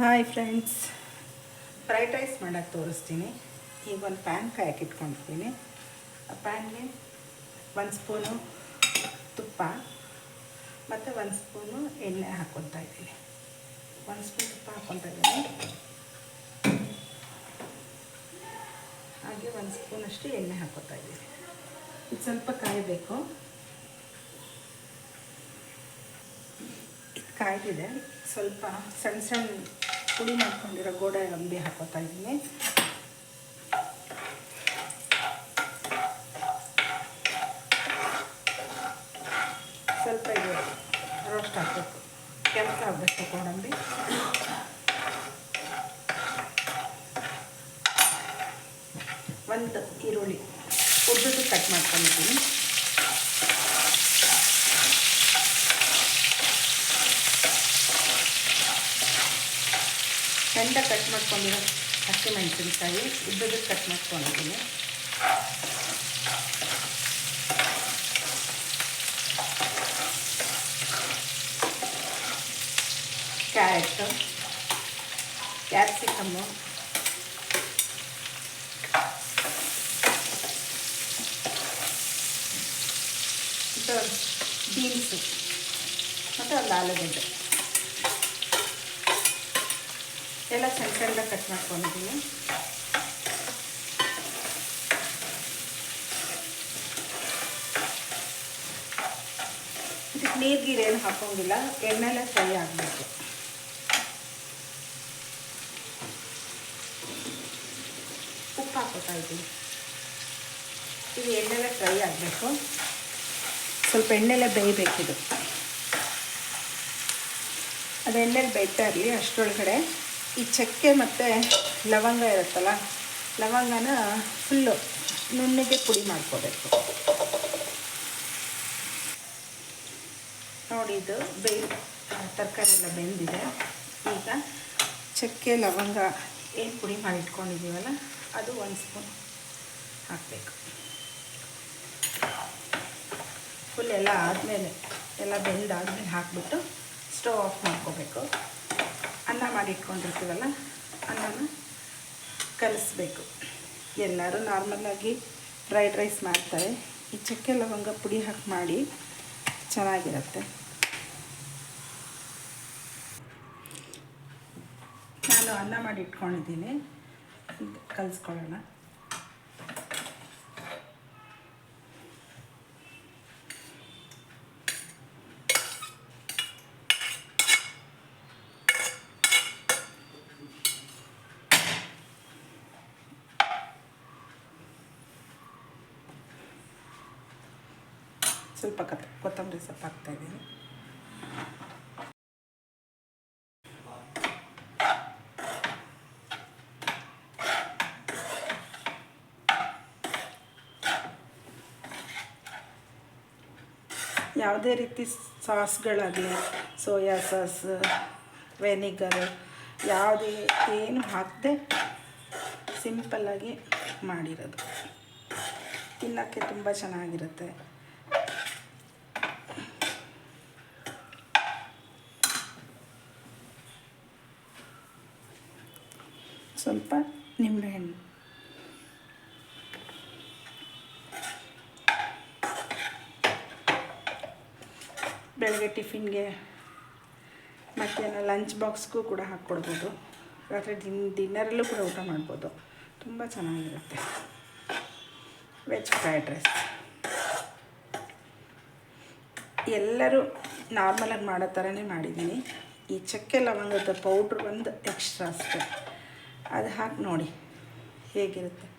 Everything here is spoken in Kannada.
ಹಾಯ್ ಫ್ರೆಂಡ್ಸ್ ಫ್ರೈಡ್ ರೈಸ್ ಮಾಡೋಕ್ಕೆ ತೋರಿಸ್ತೀನಿ. ಈಗ ಒಂದು ಪ್ಯಾನ್ ಕಾಯಕ್ಕೆ ಇಟ್ಕೊಂಡಿರ್ತೀನಿ. ಆ ಪ್ಯಾನ್ಗೆ ಒಂದು ಸ್ಪೂನು ತುಪ್ಪ ಮತ್ತು ಒಂದು ಸ್ಪೂನು ಎಣ್ಣೆ ಹಾಕ್ಕೊತಾ ಇದ್ದೀನಿ. ಒಂದು ಸ್ಪೂನ್ ತುಪ್ಪ ಹಾಕ್ಕೊತಾ ಇದ್ದೀನಿ. ಹಾಗೆ ಒಂದು ಸ್ಪೂನಷ್ಟು ಎಣ್ಣೆ ಹಾಕ್ಕೊತಾ ಇದ್ದೀನಿ. ಇದು ಸ್ವಲ್ಪ ಕಾಯಬೇಕು. ಇದು ಕಾಯ್ದಿದೆ. ಸ್ವಲ್ಪ ಸಣ್ಣ ಸಣ್ಣ ಪುಡಿ ಮಾಡ್ಕೊಂಡಿರೋ ಗೋಡೆ ಅಂಬಿ ಹಾಕೋತಾ ಇದ್ದೀನಿ. ಸ್ವಲ್ಪ ಇದು ರೋಸ್ಟ್ ಹಾಕಬೇಕು. ಕೆಂಪು ಆಗಬೇಕು ಗೋಡಂಬಿ. ಒಂದು ಈರುಳ್ಳಿ ಉದ್ದುದು ಕಟ್ ಮಾಡ್ಕೊಂಡಿದ್ದೀನಿ. ಸಣ್ಣ ಕಟ್ ಮಾಡ್ಕೊಂಡಿರೋ ಹಸಿಮೆಣಸಿನ್ಕಾಯಿ ಉದ್ದಕ್ಕೆ ಕಟ್ ಮಾಡ್ಕೊಂಡಿದ್ದೀನಿ. ಕ್ಯಾರೆಟು ಕ್ಯಾಪ್ಸಿಕಮ್ಮು ಬೀನ್ಸು ಮತ್ತು ಒಂದು ಆಲೂಗಡ್ಡೆ. ಎಲ್ಲ ಸಣ್ಣ ಸಣ್ಣದಾಗಿ ಕಟ್ ಮಾಡ್ಕೊಂಡಿದ್ದೀನಿ. ಇದಕ್ಕೆ ನೀರು ಏನು ಹಾಕೋಂಗಿಲ್ಲ ಎಣ್ಣೆಲ್ಲ ಫ್ರೈ ಆಗಬೇಕು. ಉಪ್ಪು ಹಾಕೋತಾ ಇದ್ದೀನಿ. ಇದು ಎಣ್ಣೆಲ್ಲ ಫ್ರೈ ಆಗಬೇಕು. ಸ್ವಲ್ಪ ಎಣ್ಣೆಲ್ಲ ಬೇಯಬೇಕಿದು. ಅದು ಎಣ್ಣೆಲಿ ಬೇಯ್ತಾ ಇರಲಿ ಅಷ್ಟರೊಳಗಡೆ. ಈ ಚಕ್ಕೆ ಮತ್ತು ಲವಂಗ ಇರುತ್ತಲ್ಲ, ಲವಂಗನ ಫುಲ್ಲು ನುಣ್ಣಗೆ ಪುಡಿ ಮಾಡ್ಕೋಬೇಕು. ಇದು ಬೇ ತರಕಾರಿ ಎಲ್ಲ ಬೆಂದಿದೆ. ಈಗ ಚಕ್ಕೆ, ಲವಂಗ ಏನು ಪುಡಿ ಮಾಡಿ ಇಟ್ಕೊಂಡಿದ್ದೀವಲ್ಲ, ಅದು ಒಂದು ಸ್ಪೂನ್ ಹಾಕಬೇಕು. ಫುಲ್ ಎಲ್ಲ ಆದಮೇಲೆ, ಎಲ್ಲ ಬೆಂದಾದ್ಮೇಲೆ ಹಾಕಿಬಿಟ್ಟು ಸ್ಟವ್ ಆಫ್ ಮಾಡ್ಕೋಬೇಕು. ಅನ್ನ ಮಾಡಿ ಇಟ್ಕೊಂಡಿರ್ತೀವಲ್ಲ ಅನ್ನನ ಕಲಿಸ್ಬೇಕು. ಎಲ್ಲರೂ ನಾರ್ಮಲ್ಲಾಗಿ ಫ್ರೈಡ್ ರೈಸ್ ಮಾಡ್ತಾರೆ. ಈ ಚಕ್ಕೆ ಲವಂಗ ಪುಡಿ ಹಾಕಿ ಮಾಡಿ ಚೆನ್ನಾಗಿರುತ್ತೆ. ನಾನು ಅನ್ನ ಮಾಡಿ ಇಟ್ಕೊಂಡಿದ್ದೀನಿ. ಕಲಿಸ್ಕೊಳ್ಳೋಣ. ಸ್ವಲ್ಪ ಕತ್ ಕೊತ್ತಂಬರಿ ಸೊಪ್ಪು ಹಾಕ್ತಾಯಿದ್ದೀನಿ ಯಾವುದೇ ರೀತಿ ಸಾಸ್ಗಳಾಗಲಿ ಸೋಯಾ ಸಾಸ್ ವೆನಿಗರ್ ಯಾವುದೇ ಏನು ಹಾಕದೆ ಸಿಂಪಲ್ಲಾಗಿ ಮಾಡಿರೋದು ತಿನ್ನೋಕ್ಕೆ ತುಂಬ ಚೆನ್ನಾಗಿರುತ್ತೆ ಸ್ವಲ್ಪ ನಿಂಬೆಹಣ್ಣು ಬೆಳಗ್ಗೆ ಟಿಫಿನ್ಗೆ ಮಧ್ಯಾಹ್ನ ಲಂಚ್ ಬಾಕ್ಸ್ಗೂ ಕೂಡ ಹಾಕ್ಕೊಡ್ಬೋದು. ರಾತ್ರಿ ದಿನ್ ಡಿನ್ನರಲ್ಲೂ ಕೂಡ ಊಟ ಮಾಡ್ಬೋದು. ತುಂಬ ಚೆನ್ನಾಗಿರುತ್ತೆ. ವೆಜ್ ಫ್ರೈಡ್ ರೈಸ್ ಎಲ್ಲರೂ ನಾರ್ಮಲಾಗಿ ಮಾಡೋ ಥರನೇ ಮಾಡಿದ್ದೀನಿ. ಈ ಚಕ್ಕೆ ಲವಂಗದ ಪೌಡ್ರ್ ಒಂದು ಎಕ್ಸ್ಟ್ರಾ ಅಷ್ಟೇ. ಅದು ಹಾಕಿ ನೋಡಿ ಹೇಗಿರುತ್ತೆ.